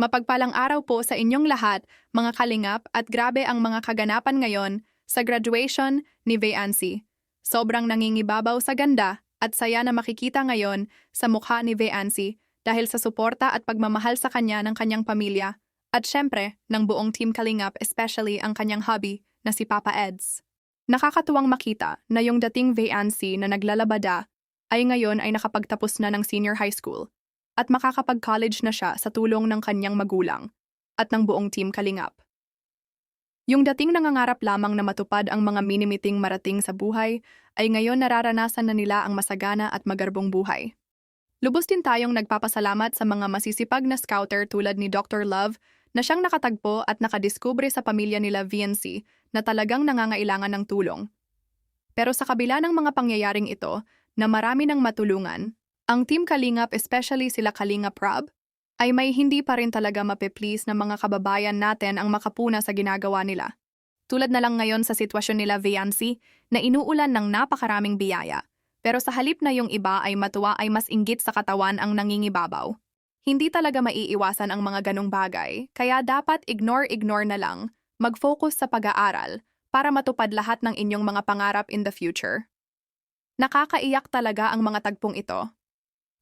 Mapagpalang araw po sa inyong lahat, mga kalingap at grabe ang mga kaganapan ngayon sa graduation ni Veancy. Sobrang nangingibabaw sa ganda at saya na makikita ngayon sa mukha ni Veancy dahil sa suporta at pagmamahal sa kanya ng kanyang pamilya at syempre ng buong Team Kalingap especially ang kanyang hubby na si Papa Eds. Nakakatuwang makita na yung dating Veancy na naglalabada ay ngayon ay nakapagtapos na ng senior high school at makakapag-college na siya sa tulong ng kanyang magulang at ng buong team Kalingap. Yung dating nangangarap lamang na matupad ang mga minimiting marating sa buhay ay ngayon nararanasan na nila ang masagana at magarbong buhay. Lubos din tayong nagpapasalamat sa mga masisipag na scouter tulad ni Dr. Love na siyang nakatagpo at nakadiskubre sa pamilya nila VNC na talagang nangangailangan ng tulong. Pero sa kabila ng mga pangyayaring ito, na marami ng matulungan, ang Team Kalingap, especially sila Kalingap Rob, ay may hindi pa rin talaga mapiplease ng mga kababayan natin ang makapuna sa ginagawa nila. Tulad na lang ngayon sa sitwasyon nila Viancy na inuulan ng napakaraming biyaya. Pero sa halip na yung iba ay matuwa ay mas inggit sa katawan ang nangingibabaw. Hindi talaga maiiwasan ang mga ganong bagay, kaya dapat ignore-ignore na lang, mag-focus sa pag-aaral para matupad lahat ng inyong mga pangarap in the future. Nakakaiyak talaga ang mga tagpong ito.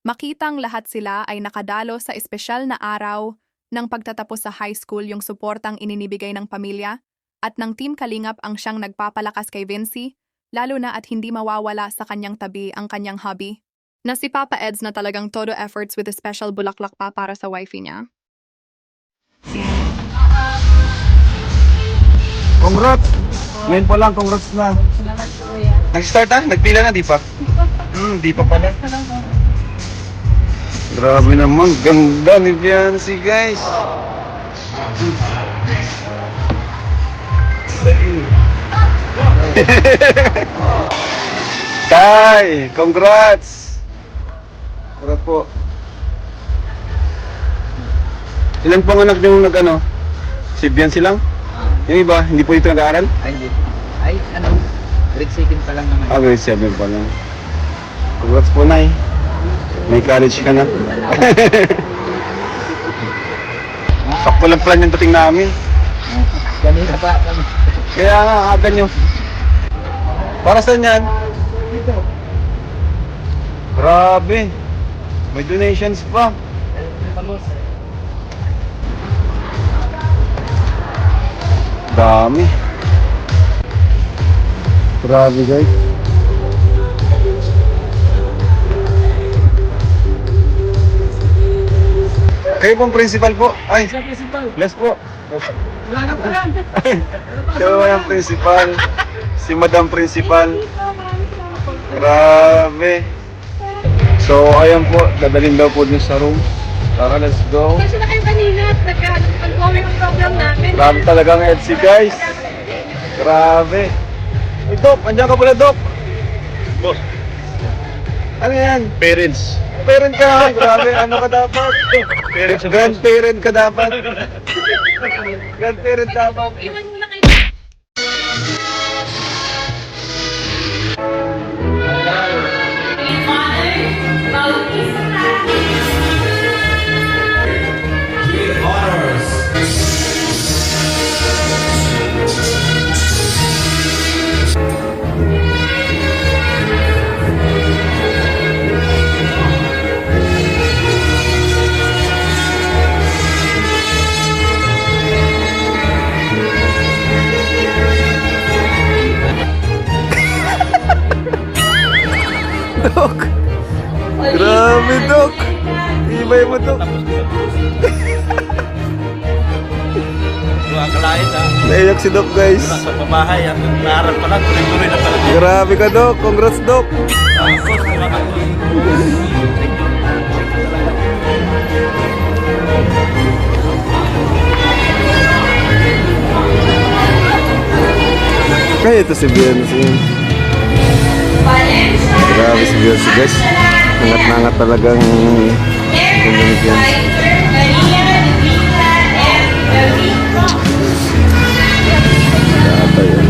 Makitang lahat sila ay nakadalo sa espesyal na araw ng pagtatapos sa high school yung suportang ininibigay ng pamilya at ng Team Kalingap ang siyang nagpapalakas kay Vincy, lalo na at hindi mawawala sa kanyang tabi ang kanyang hobby. Na si Papa Eds na talagang todo efforts with a special bulaklak pa para sa wifey niya. Congrats! Ngayon pa lang, congrats na. Nag-start na? Nagpila na, di pa? Hmm, di pa pala. Grabe naman, ganda ni Biancy, guys. Tay, congrats! Congrats po. Ilan pong anak yung nag ano? Si Biancy lang? Yung iba, hindi po dito nag-aaral? Ay, hindi. Ay, ano, grade 7 pa lang naman. Ah, grade 7 pa lang. Congrats po, Nay. May college ka na. Sakto lang plan yung dating namin. Kanina pa kami. Kaya nga, aga nyo. Para saan yan? Dito. Grabe. May donations pa. Pamos. Dami. Grabe, guys. Kayo pong principal po. Ay, Sa principal. bless po. Wala na pa yan. Siya po yung principal. Si Madam Principal. Grabe. So, ayan po. Dadalhin daw po niyo sa room. Tara, let's go. Kasi na kayo kanina at nagka-ongoing yung program namin. Grabe talagang EDC, guys. Grabe. Hey, Doc. Andiyan ka pala, Doc. Boss. Ano yan? Parents. Parent ka. Grabe. Ano ka dapat? Parents Grandparent ka dapat. Grandparent dapat. Iwan mo na kayo. Doc. Grabe, Doc. Ibay mo, Doc. Mga kalahit ha. Naiyak si Doc, guys. Nasa pabahay ha. Naaral pa lang. Tuloy-tuloy na pala. Grabe ka, Doc. Congrats, Doc. Tapos Kaya ito si Beyonce. Grabe si Beyonce, guys. Angat-angat talagang ganyan dyan. Data yun.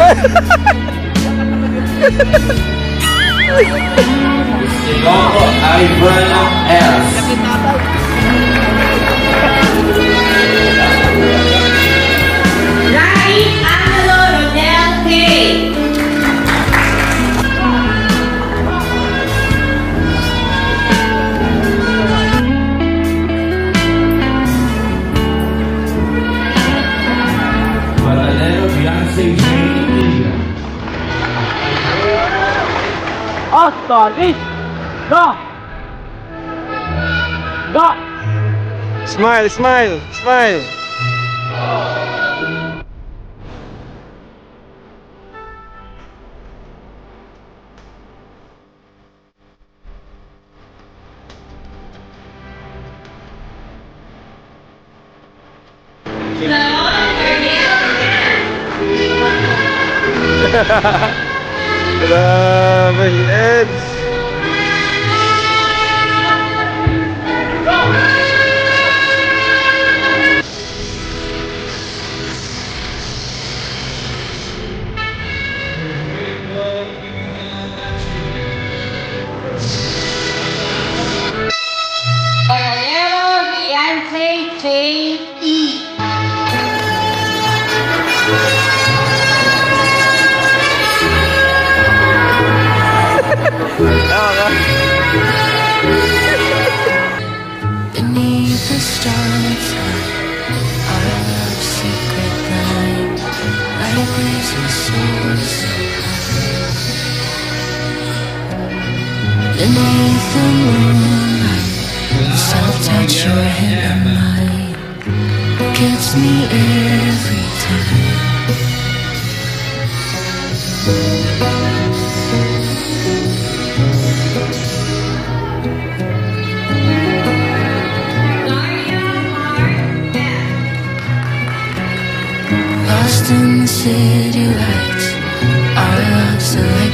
Ha ha ha! Ilonggo Ivan S. Hastaneyiz. Gah. Gah. Smile, smile, smile. Ha ha ha. Grabe, Eds. Beneath the moonlight, soft touch your hand and mine gets me every time. Lost in the city lights, our love's electric,